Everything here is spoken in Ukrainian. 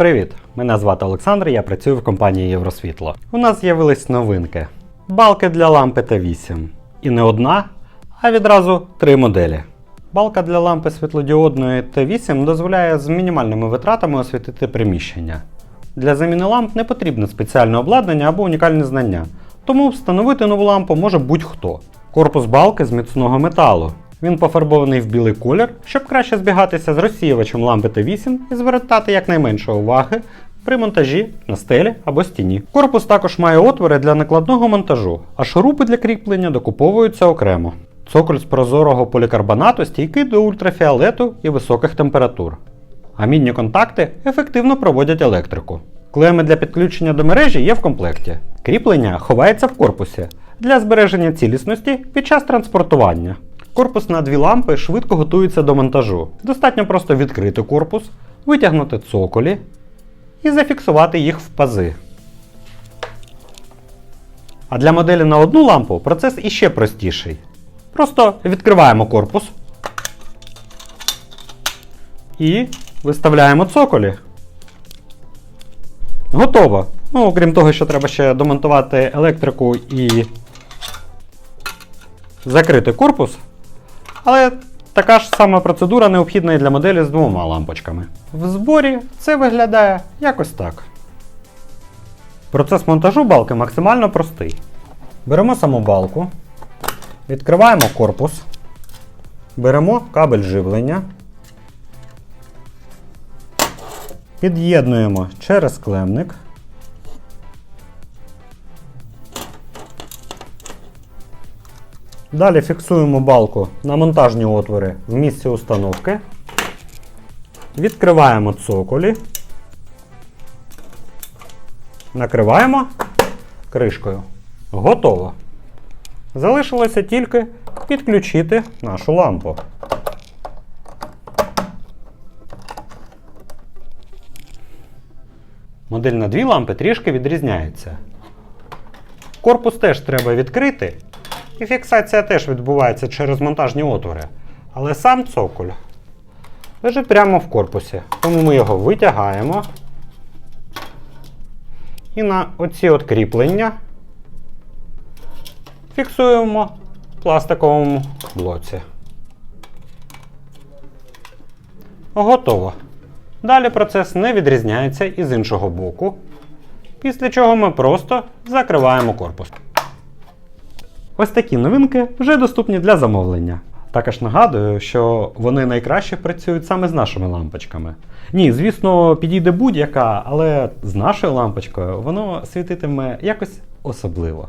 Привіт! Мене звати Олександр, я працюю в компанії Євросвітло. У нас з'явились новинки: балки для лампи Т8. І не одна, а відразу три моделі. Балка для лампи світлодіодної Т8 дозволяє з мінімальними витратами освітити приміщення. Для заміни ламп не потрібне спеціальне обладнання або унікальні знання, тому встановити нову лампу може будь-хто. Корпус балки з міцного металу. Він пофарбований в білий колір, щоб краще збігатися з розсіювачем лампи Т8 і звертати якнайменше уваги при монтажі на стелі або стіні. Корпус також має отвори для накладного монтажу, а шурупи для кріплення докуповуються окремо. Цоколь з прозорого полікарбонату стійкий до ультрафіолету і високих температур. Амінні контакти ефективно проводять електрику. Клеми для підключення до мережі є в комплекті. Кріплення ховається в корпусі для збереження цілісності під час транспортування. Корпус на дві лампи швидко готується до монтажу. Достатньо просто відкрити корпус, витягнути цоколі і зафіксувати їх в пази. А для моделі на одну лампу процес іще простіший. Просто відкриваємо корпус і виставляємо цоколі. Готово. Ну, окрім того, що треба ще домонтувати електрику і закрити корпус. Але така ж сама процедура необхідна і для моделі з двома лампочками. В зборі це виглядає якось так. Процес монтажу балки максимально простий. Беремо саму балку, відкриваємо корпус, беремо кабель живлення, під'єднуємо через клемник. Далі фіксуємо балку на монтажні отвори в місці установки. Відкриваємо цоколі. Накриваємо кришкою. Готово. Залишилося тільки підключити нашу лампу. Модель на дві лампи трішки відрізняється. Корпус теж треба відкрити, і фіксація теж відбувається через монтажні отвори. Але сам цоколь лежить прямо в корпусі. Тому ми його витягаємо. І на оці от кріплення фіксуємо в пластиковому блоці. Готово. Далі процес не відрізняється і з іншого боку. Після чого ми просто закриваємо корпус. Ось такі новинки вже доступні для замовлення. Також нагадую, що вони найкраще працюють саме з нашими лампочками. Ні, звісно, підійде будь-яка, але з нашою лампочкою воно світитиме якось особливо.